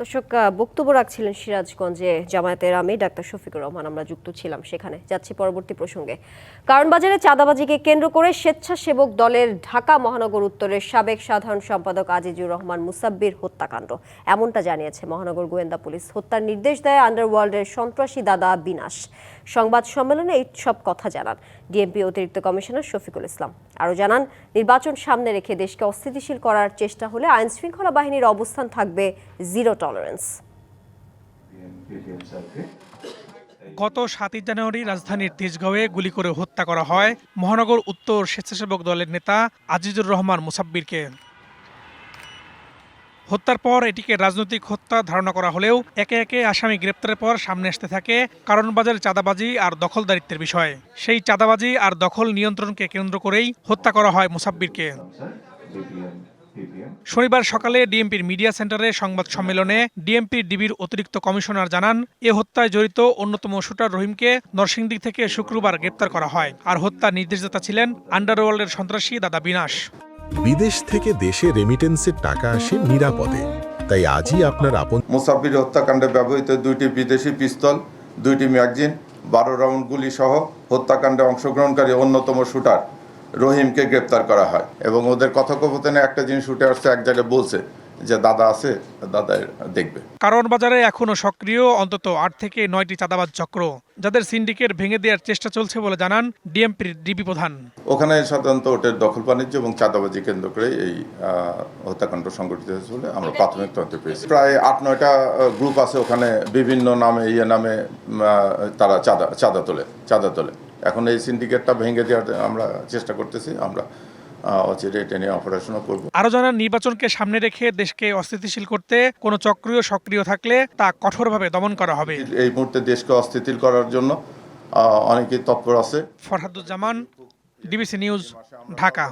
দর্শক বক্তব্য রাখছিলেন সিরাজগঞ্জে জামায়াতের আমি ডাক্তার শফিকুর রহমান। আমরা যুক্ত ছিলাম সেখানে। যাচ্ছি পরবর্তী প্রসঙ্গে। কারণ বাজারে চাঁদাবাজিকে কেন্দ্র করে স্বেচ্ছাসেবক দলের ঢাকা মহানগর উত্তরের সাবেক সাধারণ সম্পাদক আজিজুর রহমান মুসাব্বির হত্যাকাণ্ড। এমনটা জানিয়েছে মহানগর গোয়েন্দা পুলিশ। হত্যার নির্দেশ দেয় আন্ডারওয়ার্ল্ডের সন্ত্রাসী দাদা বিনাশ। সংবাদ সম্মেলনে এই সব কথা জানান ডিএমপি অতিরিক্ত কমিশনার শফিকুল ইসলাম। আরও জানান, নির্বাচন সামনে রেখে দেশকে অস্থিতিশীল করার চেষ্টা হলে আইনশৃঙ্খলা বাহিনীর অবস্থান থাকবে জিরো টলারেন্স গত সাতই জানুয়ারি রাজধানীর তেজগাঁওয়ে গুলি করে হত্যা করা হয় মহানগর উত্তর স্বেচ্ছাসেবক দলের নেতা আজিজুর রহমান মুসাব্বিরকে। হত্যার পর এটিকে রাজনৈতিক হত্যা ধারণা করা হলেও একে একে আসামি গ্রেপ্তারের পর সামনে আসতে থাকে কারণবাজার চাঁদাবাজি আর দখলদারিত্বের বিষয়। সেই চাঁদাবাজি আর দখল নিয়ন্ত্রণকে কেন্দ্র করেই হত্যা করা হয় মুসাব্বিরকে। শনিবার সকালে ডিএমপির মিডিয়া সেন্টারে সংবাদ সম্মেলনে ডিএমপির ডিবির অতিরিক্ত কমিশনার জানান এ হত্যায় জড়িত অন্যতম শুটার রহিমকে নরসিংদী থেকে শুক্রবার গ্রেপ্তার করা হয়। আর হত্যার নির্দেশদাতা ছিলেন আন্ডারওয়ার্ল্ডের সন্ত্রাসী দাদা বিনাশ। বিদেশ থেকে দেশে রেমিটেন্সের টাকা আসে নিরাপদে। তাই আজই আপনার আপন মুসাফির হত্যাকাণ্ডে ব্যবহৃত দুইটি বিদেশি পিস্তল দুইটি ম্যাগজিন বারো রাউন্ড গুলি সহ হত্যাকাণ্ডে অংশগ্রহণকারী অন্যতম শুটার। রহিমকে গ্রেপ্তার করা হয় এবং ওদের কথোপকথনে একটা জিনিস উঠে আসছে এক জায়গায় বলছে যে দাদা আছে দাদা দেখবে। কারণ বাজারে এখনও সক্রিয় অন্তত আট থেকে নয়টি চাঁদাবাজ চক্র যাদের সিন্ডিকেট ভেঙে দেওয়ার চেষ্টা চলছে বলে জানান ডিএমপির ডিবি প্রধান। ওখানে সাধারণত ওটের দখল বাণিজ্য এবং চাঁদাবাজি কেন্দ্র করে এই হত্যাকাণ্ড সংগঠিত হয়েছে বলে আমরা প্রাথমিক তথ্য পেয়েছি। প্রায় আট নয়টা গ্রুপ আছে ওখানে বিভিন্ন নামে ইয়ে নামে তারা চাঁদা চাঁদা তোলে চাঁদা তোলে। এখন এই সিন্ডিকেটটা ভেঙে দেওয়ার আমরা চেষ্টা করতেছি আমরা আরও অচিরে এটা নিয়ে অপারেশনও করব। আরও জানান নির্বাচনকে সামনে রেখে দেশকে অস্থিতিশীল করতে কোনো চক্রীয় সক্রিয় থাকলে তা কঠোরভাবে দমন করা হবে। এই মুহূর্তে দেশকে অস্থিতিল করার জন্য অনেকে অনেকেই তৎপর আছে। Farhaduzzaman DBC news Dhaka.